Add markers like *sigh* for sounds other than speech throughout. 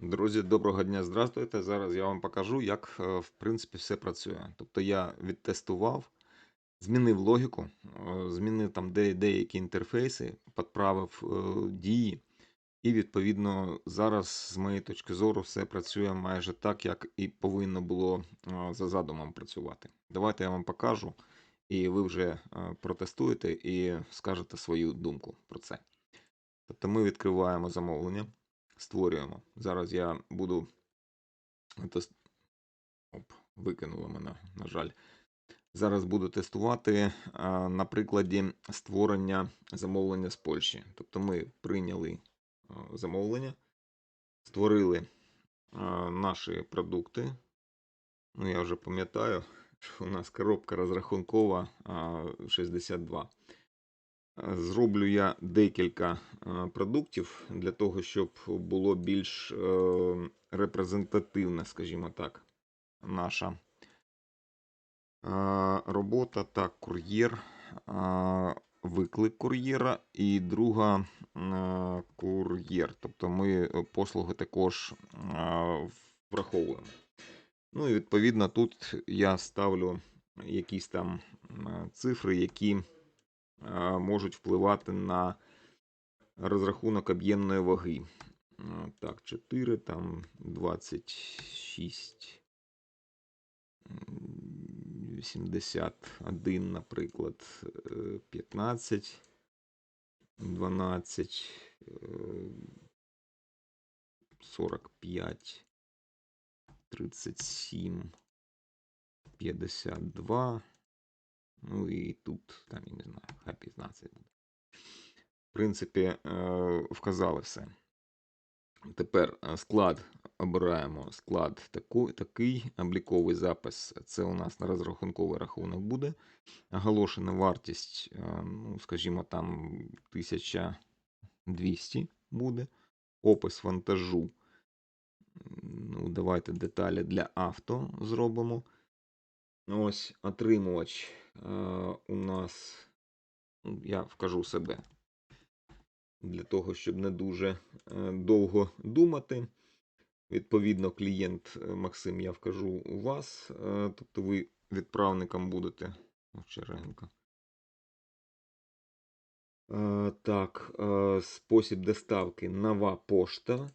Друзі, доброго дня, здравствуйте. Зараз я вам покажу, як е, в принципі все працює. Тобто я відтестував, змінив логіку, е, змінив там де, деякі інтерфейси, підправив е, дії, і відповідно зараз, з моєї точки зору, все працює майже так, як і повинно було за задумом працювати. Давайте я вам покажу, і ви вже протестуєте і скажете свою думку про це. Тобто ми відкриваємо замовлення створюємо. Зараз я буду. тес- Оп, викинуло мене, на жаль. Зараз буду тестувати а, на прикладі створення замовлення з Польщі. Тобто ми прийняли а, замовлення, створили а, наші продукти. Ну, я вже пам'ятаю, що у нас коробка розрахункова а, 62. Зроблю я декілька е, продуктів для того, щоб було більш е, репрезентативна, скажімо так, наша е, робота. Так, кур'єр, виклик кур'єра і друга кур'єр. Тобто ми послуги також враховуємо. Ну і відповідно тут я ставлю якісь там цифри, які можуть впливати на розрахунок об'ємної ваги. Так, 4, там 26, м, 81, наприклад, е, 15, 12, е, 45, 37, 52. Ну і тут, там, я не знаю, хай 15 буде. В принципі, е, вказали все. Тепер е, склад обираємо склад такий, обліковий запис. Це у нас на розрахунковий рахунок буде. Оголошена вартість, е, ну, скажімо, там 1200 буде. Опис вантажу. Ну, давайте деталі для авто зробимо. Ось отримувач у нас, я вкажу себе, для того, щоб не дуже е, довго думати. Відповідно, клієнт е, Максим, я вкажу у вас, е, тобто ви відправником будете Овчаренко. Так, спосіб доставки нова пошта.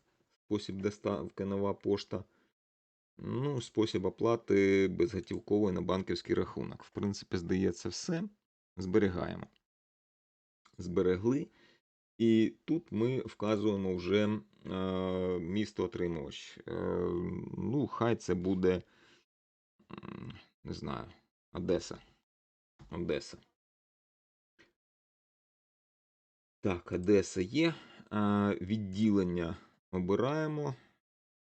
Спосіб доставки нова пошта. Ну, спосіб оплати безготівковий на банківський рахунок. В принципі, здається, все. Зберігаємо. Зберегли. І тут ми вказуємо вже е, місто отримувач. Е, ну, хай це буде, не знаю, Одеса. Одеса. Так, Одеса є. Е, відділення обираємо.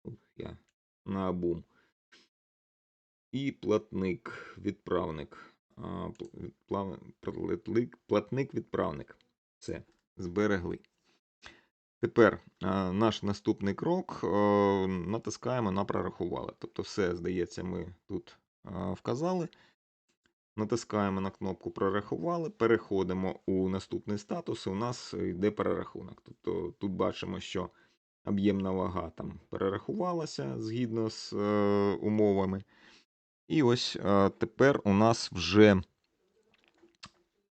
Тут я на обум. І платник, відправник. Платник, відправник. Все, зберегли. Тепер наш наступний крок натискаємо на прорахували. Тобто, все, здається, ми тут вказали. Натискаємо на кнопку прорахували, переходимо у наступний статус, і у нас йде перерахунок. Тобто тут бачимо, що об'ємна вага там перерахувалася згідно з е, умовами. І ось е, тепер у нас вже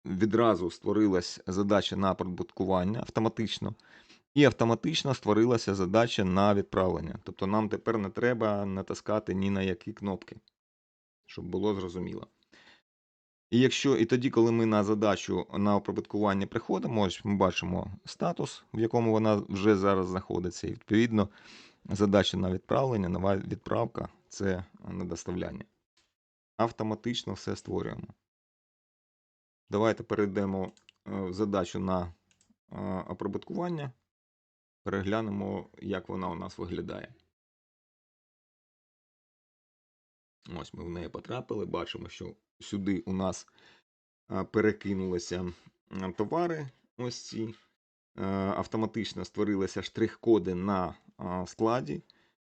відразу створилась задача на прибуткування автоматично, і автоматично створилася задача на відправлення. Тобто нам тепер не треба натискати ні на які кнопки, щоб було зрозуміло. І якщо і тоді, коли ми на задачу на оприбуткування приходимо, ось ми бачимо статус, в якому вона вже зараз знаходиться, і відповідно задача на відправлення, нова відправка це на доставляння. Автоматично все створюємо. Давайте перейдемо е, в задачу на е, оприбуткування, переглянемо, як вона у нас виглядає. Ось ми в неї потрапили, бачимо, що сюди у нас е, перекинулися товари. Ось ці. Е, Автоматично створилися штрих-коди на е, складі.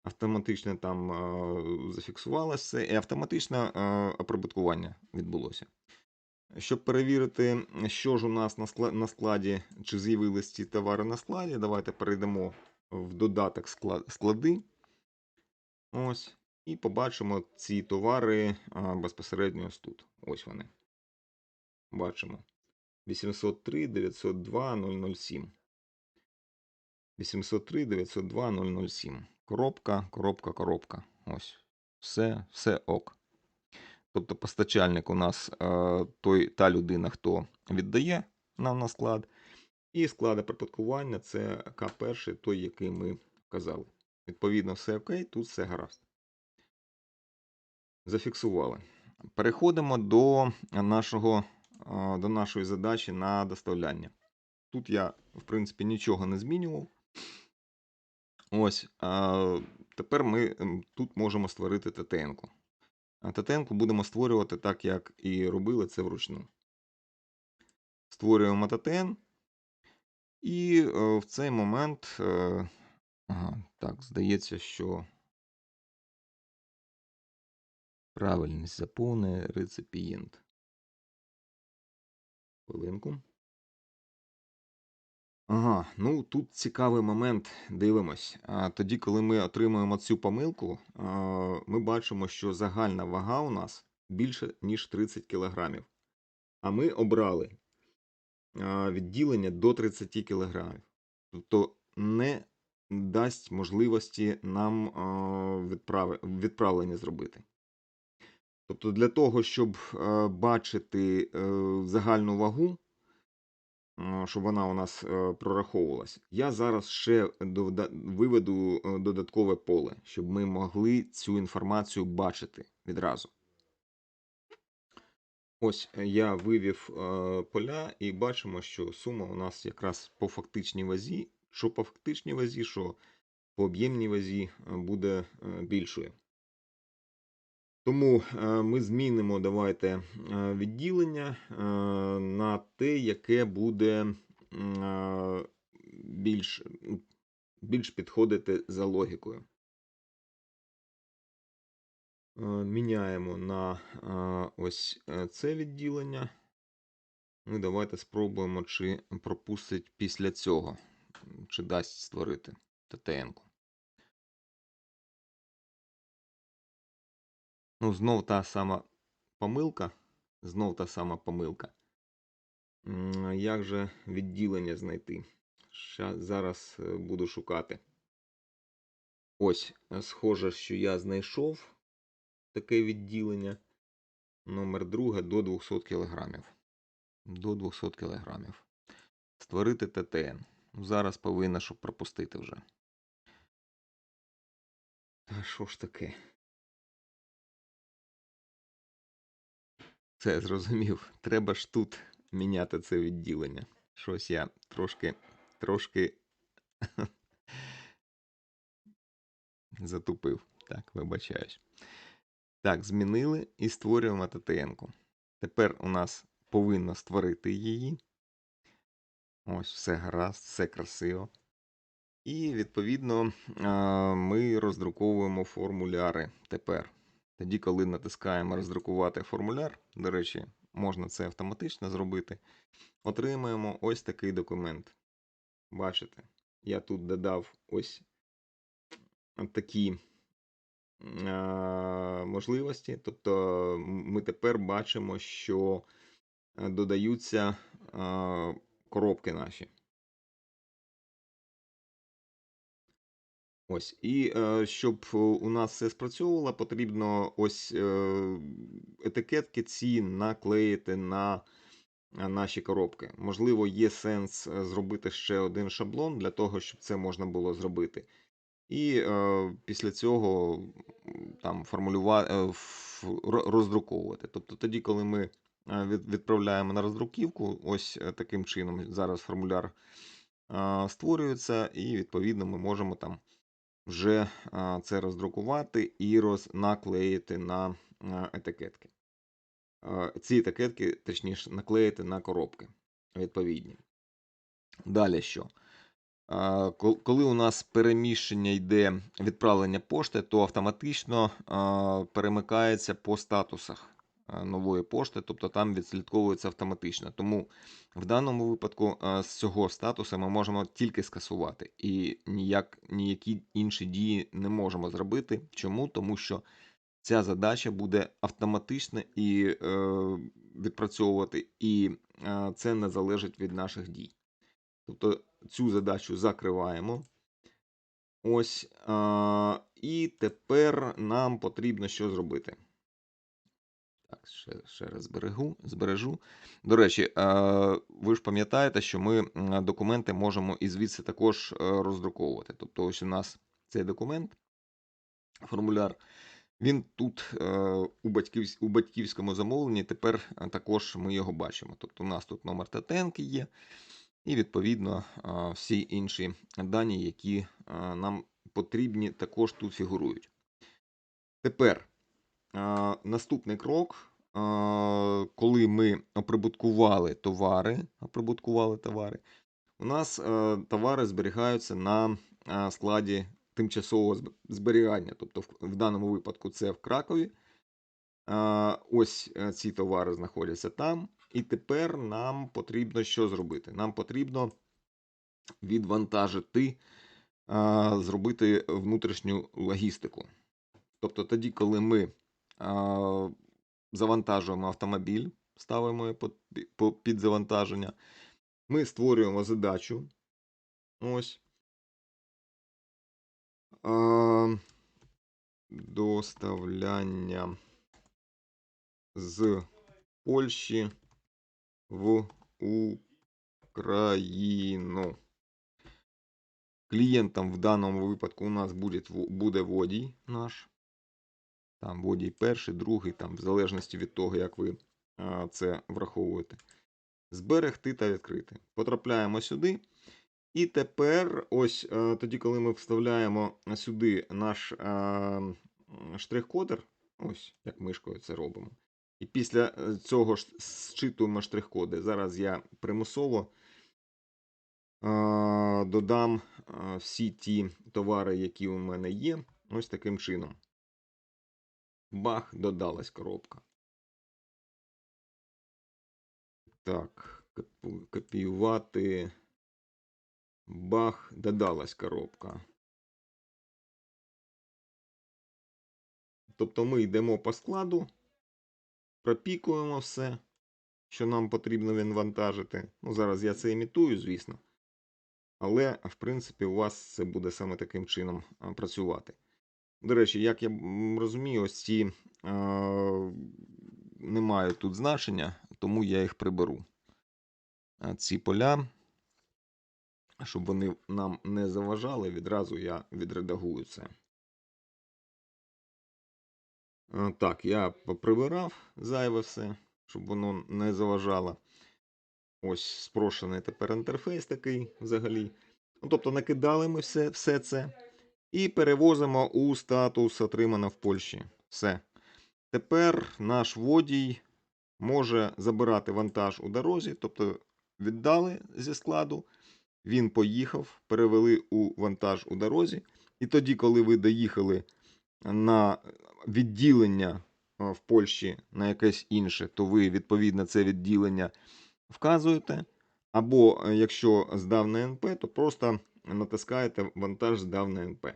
Автоматично там зафіксувалося все, і автоматично оприбуткування відбулося. Щоб перевірити, що ж у нас на складі, чи з'явились ці товари на складі, давайте перейдемо в додаток склади. Ось. І побачимо ці товари безпосередньо ось тут. Ось вони. Бачимо. 803 902 007. 803 902 007. Коробка, коробка, коробка. Ось. Все, все ок. Тобто постачальник у нас е, той, та людина, хто віддає нам на склад. І склада припадкування це К1, той, який ми вказали. Відповідно, все окей, тут все гаразд. Зафіксували. Переходимо до нашого, е, до нашої задачі на доставляння. Тут я, в принципі, нічого не змінював. Ось. Тепер ми тут можемо створити ТТН-ку. ТТН-ку будемо створювати так, як і робили це вручну. Створюємо ТТН. І е, в цей момент. Е, ага, так, здається, що правильність заповнює реципієнт. Хвилинку. Ага, ну тут цікавий момент. Дивимось. А, тоді, коли ми отримуємо цю помилку, ми бачимо, що загальна вага у нас більше, ніж 30 кг. А ми обрали відділення до 30 кг. Тобто не дасть можливості нам відправлення зробити. Тобто, для того, щоб е, бачити е, загальну вагу, е, щоб вона у нас прораховувалась, я зараз ще виведу додаткове поле, щоб ми могли цю інформацію бачити відразу. Ось я вивів поля і бачимо, що сума у нас якраз по фактичній вазі, що по фактичній вазі, що по об'ємній вазі буде більшою. Тому е, ми змінимо давайте е, відділення е, на те, яке буде більш, ну, більш підходити за логікою. Міняємо на ось це відділення. Ну, давайте спробуємо, чи пропустить після цього, чи дасть створити ТТН-ку. Ну, знов та сама помилка. Знов та сама помилка. Як же відділення знайти? Ща, зараз е, буду шукати. Ось, е, схоже, що я знайшов таке відділення. Номер друге до 200 кг. До 200 кг. Створити ТТН. Зараз повинна, щоб пропустити вже. Та що ж таке? Це зрозумів. Треба ж тут міняти це відділення. Щось я трошки, трошки *laughs* затупив. Так, вибачаюсь. Так, змінили і створюємо ТТН-ку. Тепер у нас повинно створити її. Ось, все гаразд, все красиво. І, відповідно, ми роздруковуємо формуляри тепер. Тоді, коли натискаємо роздрукувати формуляр, до речі, можна це автоматично зробити, отримаємо ось такий документ. Бачите, я тут додав ось такі можливості. Тобто ми тепер бачимо, що е, додаються коробки наші. Ось, і е, щоб у нас все спрацьовувало, потрібно ось е, етикетки ці наклеїти на е, наші коробки. Можливо, є сенс е, зробити ще один шаблон для того, щоб це можна було зробити. І е, після цього там формулювати, е, роздруковувати. Тобто тоді, коли ми е, відправляємо на роздруківку, ось е, таким чином зараз формуляр е, створюється, і відповідно ми можемо там вже це роздрукувати і роз... наклеїти на етикетки. Ці етикетки, точніше, наклеїти на коробки відповідні. Далі що? Коли у нас переміщення йде відправлення пошти, то автоматично перемикається по статусах нової пошти, тобто там відслідковується автоматично. Тому в даному випадку е, з цього статусу ми можемо тільки скасувати і ніяк, ніякі інші дії не можемо зробити. Чому? Тому що ця задача буде автоматично і е, відпрацьовувати, і е, це не залежить від наших дій. Тобто цю задачу закриваємо. Ось. А, і тепер нам потрібно що зробити. Так, ще, ще раз зберегу, збережу. До речі, е, ви ж пам'ятаєте, що ми документи можемо і звідси також е, роздруковувати. Тобто, ось у нас цей документ, формуляр. Він тут е, у, батьківсь, у батьківському замовленні. Тепер також ми його бачимо. Тобто, у нас тут номер ТТНки є, і відповідно всі інші дані, які нам потрібні, також тут фігурують. Тепер наступний крок, коли ми оприбуткували товари, оприбуткували товари, у нас е, товари зберігаються на е, складі тимчасового зберігання. Тобто, в, даному випадку це в Кракові. Ось е, ці товари знаходяться там. І тепер нам потрібно що зробити? Нам потрібно відвантажити, зробити внутрішню логістику. Тобто тоді, коли ми завантажуємо автомобіль, ставимо його під, завантаження, ми створюємо задачу. Ось. Доставляння з Польщі в Україну. Клієнтом в даному випадку у нас буде, буде водій наш. Там водій перший, другий, там, в залежності від того, як ви це враховуєте. Зберегти та відкрити. Потрапляємо сюди. І тепер, ось е, тоді, коли ми вставляємо сюди наш е, штрих-кодер, ось як мишкою це робимо. І після е, цього зчитуємо штрих-коди. Зараз я примусово додам всі ті товари, які у мене є, ось таким чином. Бах, додалась коробка. Так, копіювати. Бах, додалась коробка. Тобто ми йдемо по складу, пропікуємо все, що нам потрібно відвантажити. Ну, зараз я це імітую, звісно. Але, в принципі, у вас це буде саме таким чином працювати. До речі, як я розумію, ось ці е, не мають тут значення, тому я їх приберу. Ці поля, щоб вони нам не заважали, відразу я відредагую це. Так, я поприбирав зайве все, щоб воно не заважало. Ось спрощений тепер інтерфейс такий взагалі. Ну, тобто накидали ми все, все це і перевозимо у статус отримано в Польщі. Все. Тепер наш водій може забирати вантаж у дорозі, тобто віддали зі складу, він поїхав, перевели у вантаж у дорозі. І тоді, коли ви доїхали на відділення е, в Польщі на якесь інше, то ви відповідно це відділення вказуєте. Або е, якщо здав на НП, то просто натискаєте вантаж здав на НП.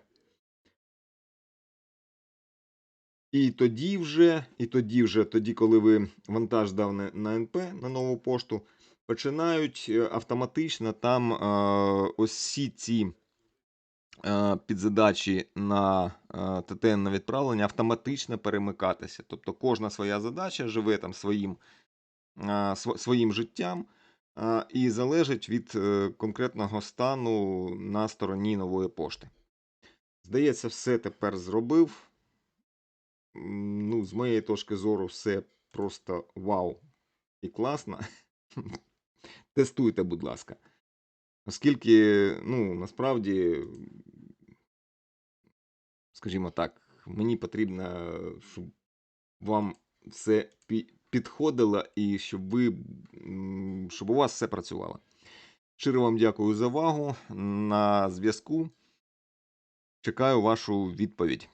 І тоді вже, і тоді вже, тоді, коли ви вантаж здав на, НП на нову пошту, починають е, автоматично там е, ось всі ці е, підзадачі на е, ТТН на відправлення автоматично перемикатися. Тобто кожна своя задача живе там своїм, е, своїм життям е, і залежить від е, конкретного стану на стороні нової пошти. Здається, все тепер зробив. Ну, з моєї точки зору, все просто вау і класно. *laughs* Тестуйте, будь ласка. Оскільки, ну, насправді, скажімо так, мені потрібно, щоб вам все пі- підходило і щоб ви, щоб у вас все працювало. Щиро вам дякую за увагу. На зв'язку. Чекаю вашу відповідь.